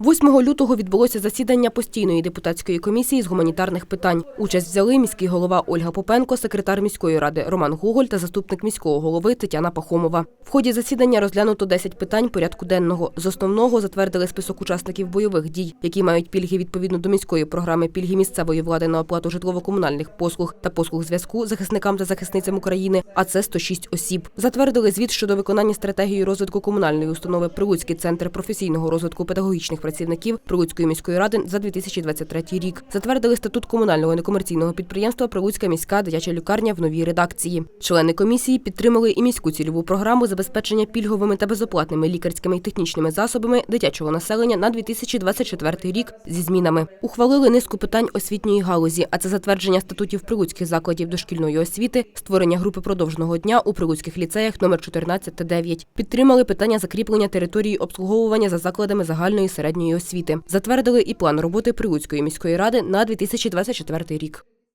8 лютого відбулося засідання постійної депутатської комісії з гуманітарних питань. Участь взяли міський голова Ольга Попенко, секретар міської ради Роман Гоголь та заступник міського голови Тетяна Пахомова. В ході засідання розглянуто 10 питань порядку денного. З основного затвердили список учасників бойових дій, які мають пільги відповідно до міської програми пільги місцевої влади на оплату житлово-комунальних послуг та послуг зв'язку захисникам та захисницям України. А це 106 осіб. Затвердили звіт щодо виконання стратегії розвитку комунальної установи Прилуцький центр професійного розвитку педагогічних працівників Прилуцької міської ради за 2023 рік. Затвердили статут комунального некомерційного підприємства Прилуцька міська дитяча лікарня в новій редакції. Члени комісії підтримали і міську цільову програму забезпечення пільговими та безоплатними лікарськими і технічними засобами дитячого населення на 2024 рік зі змінами. Ухвалили низку питань освітньої галузі, а це затвердження статутів прилуцьких закладів дошкільної освіти, створення групи продовженого дня у прилуцьких ліцеях номер 14 та 9. Підтримали питання закріплення території обслуговування за закладами загальної середньої освіти. Затвердили і план роботи Прилуцької міської ради на 2024 рік.